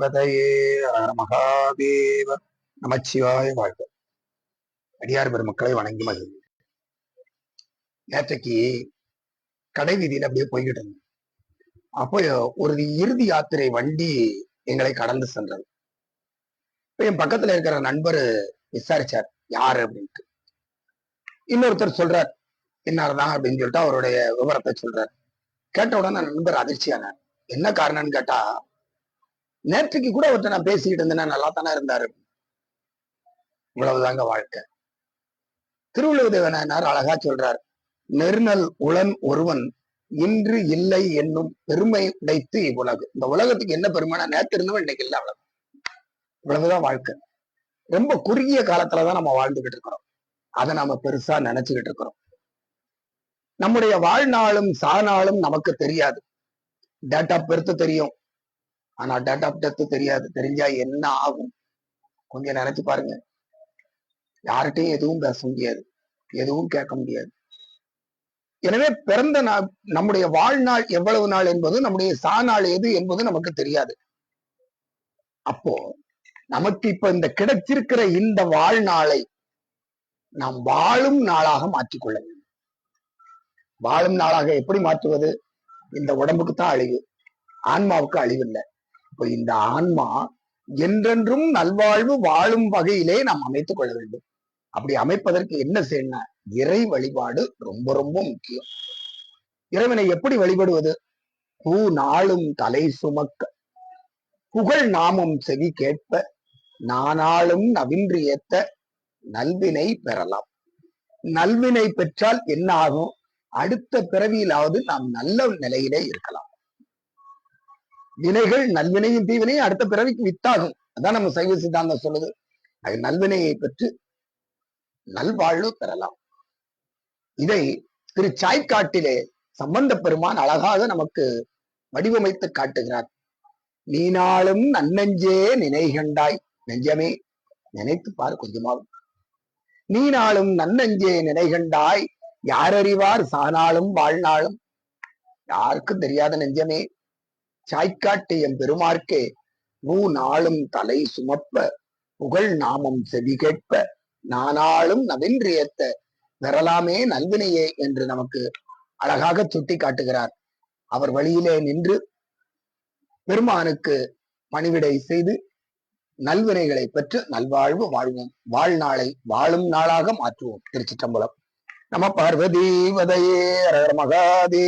பதையே மகாதேவ நமச்சிவாய வாழ்க. அடியார் பெருமக்களை வணங்கி மகிழ்ந்து நேற்றைக்கு கடை வீதியில் அப்படியே போய்கிட்டு இருந்தோம் அப்போ ஒரு இறுதி யாத்திரை வண்டி எங்களை கடந்து சென்றது. இப்போ என் பக்கத்துல இருக்கிற நண்பர் விசாரிச்சார் யாரு அப்படின்ட்டு. இன்னொருத்தர் சொல்றார் இன்னார்தான்? அப்படின்னு சொல்லிட்டு அவருடைய விவரத்தை சொல்றார். கேட்ட உடனே நண்பர் அதிர்ச்சியானார். என்ன காரணம்னு கேட்டா நேற்றுக்கு கூட அவர்கிட்ட நான் பேசிக்கிட்டு இருந்தேன் நல்லா தானே இருந்தாரு. இவ்வளவுதாங்க வாழ்க்கை. திருவள்ளுவதேவனார் அழகா சொல்றார் நெருநல் உளன் ஒருவன் இன்று இல்லை என்னும் பெருமை உடைத்து இவ்வுலகு இந்த உலகத்துக்கு என்ன பெருமைனா நேற்று இருந்தவன் இன்னைக்கு இல்லை அவ்வளவு. இவ்வளவுதான் வாழ்க்கை. ரொம்ப குறுகிய காலத்துலதான் நம்ம வாழ்ந்துகிட்டு இருக்கிறோம். அதை நாம பெருசா நினைச்சுக்கிட்டு இருக்கிறோம். நம்முடைய வாழ்நாளும் சாநாளும் நமக்கு தெரியாது. டேட் ஆஃப் பெர்த் தெரியும். ஆனா டேட் ஆஃப் டெத் தெரியாது. தெரிஞ்சா என்ன ஆகும்? கொஞ்சம் நினைச்சு பாருங்க. யார்கிட்டையும் எதுவும் பேச முடியாது. எதுவும் கேட்க முடியாது. எனவே பிறந்த நாள் நம்முடைய வாழ்நாள் எவ்வளவு நாள் என்பது நம்முடைய சாநாள் எது என்பது நமக்கு தெரியாது. அப்போ நமக்கு இப்ப இந்த கிடைச்சிருக்கிற இந்த வாழ்நாளை நாம் வாழும் நாளாக மாற்றிக்கொள்ள வேண்டும். வாழும் நாளாக எப்படி மாற்றுவது? இந்த உடம்புக்கு தான் அழிவு. ஆன்மாவுக்கு அழிவு இல்லை இப்ப இந்த ஆன்மா என்றென்றும் நல்வாழ்வு வாழும் வகையிலே நாம் அமைத்துக் கொள்ள வேண்டும். அப்படி அமைப்பதற்கு என்ன செய்யணும் இறை வழிபாடு ரொம்ப ரொம்ப முக்கியம். இறைவனை எப்படி வழிபடுவது? பூ நாளும் தலை சுமக்க புகழ் நாமம் செவி கேட்ப நானாளும் நவின்று ஏத்த நல்வினை பெறலாம். நல்வினை பெற்றால் என்ன ஆகும்? அடுத்த பிறவியிலாவது நாம் நல்ல நிலையிலே இருக்கலாம். வினைகள் நல்வினையும் தீவினையும் அடுத்த பிறவிக்கு வித்தாகும். அதான் நம்ம சைவ சித்தாந்தம் சொல்லுது. அது நல்வினையை பெற்று நல்வாழ்வு பெறலாம். இதை திரு சாய்க்காட்டிலே சம்பந்த பெருமான் அழகாக நமக்கு வடிவமைத்து காட்டுகிறார். நீனாலும் நன்னெஞ்சே நினைகண்டாய் நெஞ்சமே நினைத்து பார் கொஞ்சமாவும் நீனாலும் நன்னெஞ்சே நினைகண்டாய் யார் அறிவார் சானாலும் வாழ்நாளும்? யாருக்கும் தெரியாத நெஞ்சமே. சாய்க்காட்டு என் பெருமார்க்கே நூ நாளும் தலை சுமப்ப புகழ் நாமம் செவி கேட்ப நானாலும் நவின்றியத்த பெறலாமே நல்வினையே என்று நமக்கு அழகாக சுட்டி காட்டுகிறார் அவர் வழியிலே நின்று பெருமானுக்கு பணிவிடை செய்து நல்வினைகளை பெற்று நல்வாழ்வு வாழ்வோம். வாழ்நாளை வாழும் நாளாக மாற்றுவோம். திருச்சிற்றம்பலம். நம பார்வதி வதையே மகாதே